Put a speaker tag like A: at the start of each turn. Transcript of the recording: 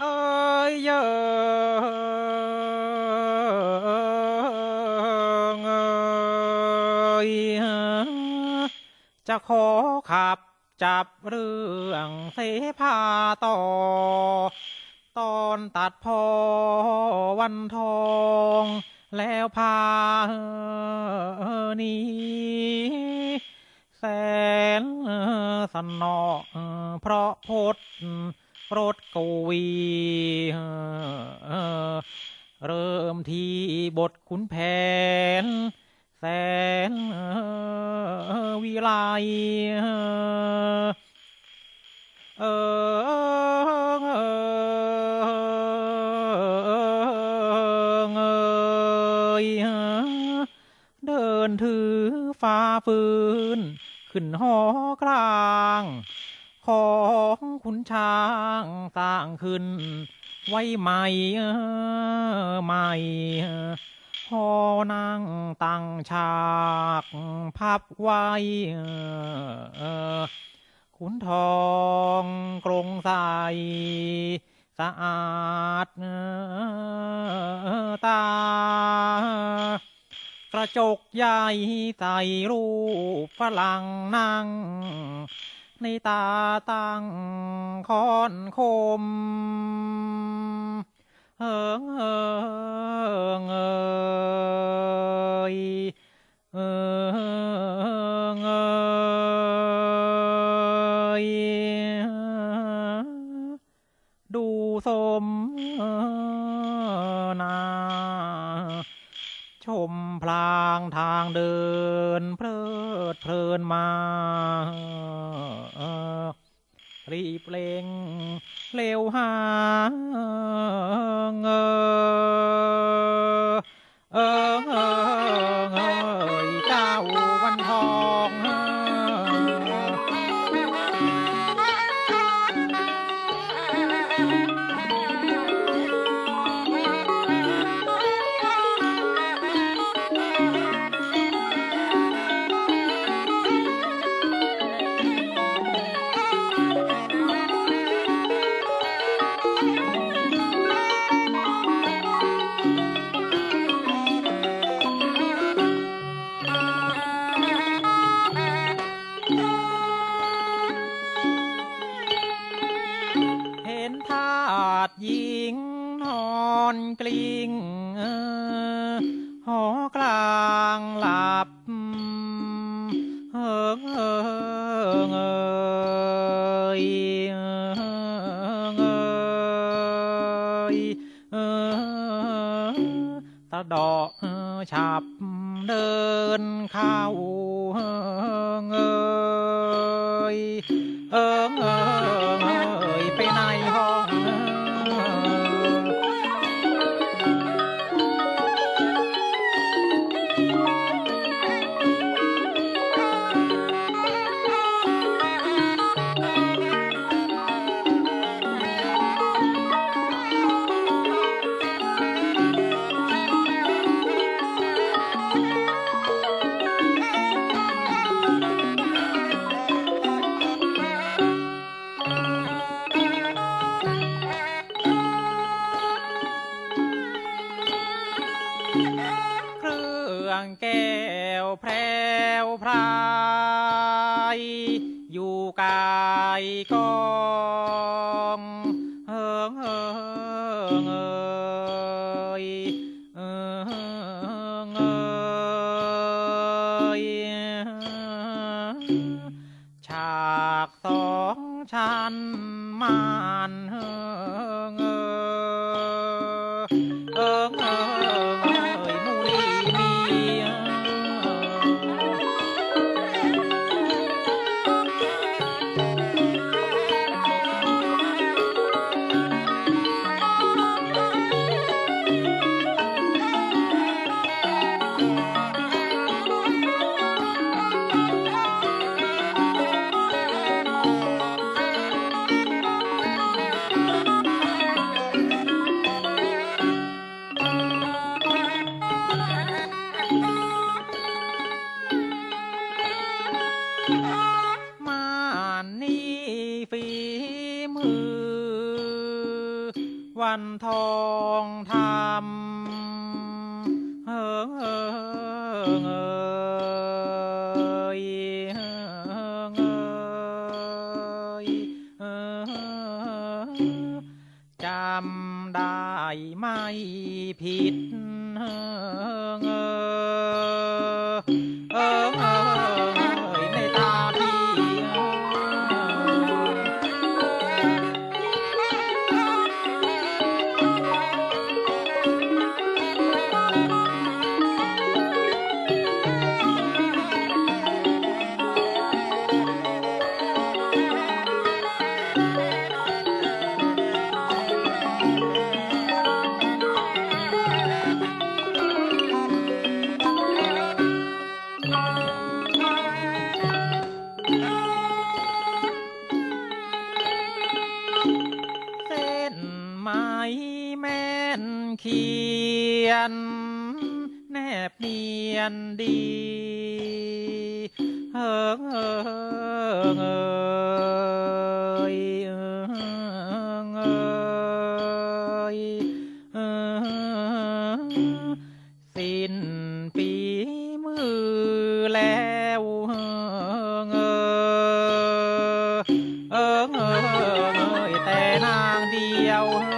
A: เอ้ยเยอเอยจะขอขับจับเรื่องเสพาต่อ ตอนตัดพอวันทอง แล้วพาหนี้แสนสนอเพราะพด รถกวีเริ่มที่บทขุนแผน แสนวิไลเออเดินถือฟ้าฟืน ขึ้นหอกลาง ของขุนช้างสร้างขึ้น ไว้ใหม่ใหม่พอนั่งตั้งฉากพับไว้ขุนทองกรงใสสะอาดตา กระจกใหญ่ใส่รูปฝรั่งนั่ง นตาตั้งคอนคม เอิงเอิงเอยเอิงเอยดูสมนา ชมพลางทางเดิน เพลิดเพลินมารีบเร่งเร็วหาเงอ กลิ้งเออหอกลางหลับเออเออเอยเอยเออตะดอกฉับเดินเข้าเงยเอิงเอิง แก้วแพรวพรายอยู่กายกองเฮิงเฮิงเอยเอิงเอยฉากสองชั้นมานเฮิ มานี่ฝีมือ วันทองทำเฮ้อเฮ้อจำได้ไม่ผิด แม่นเขียน แนบเนียนดีเฮิงเอิงเอยเอิงเอยเอิงสิ้นปีมือแล้วเฮิงเอยเอิงเอิงเอยแต่นางเดียวเ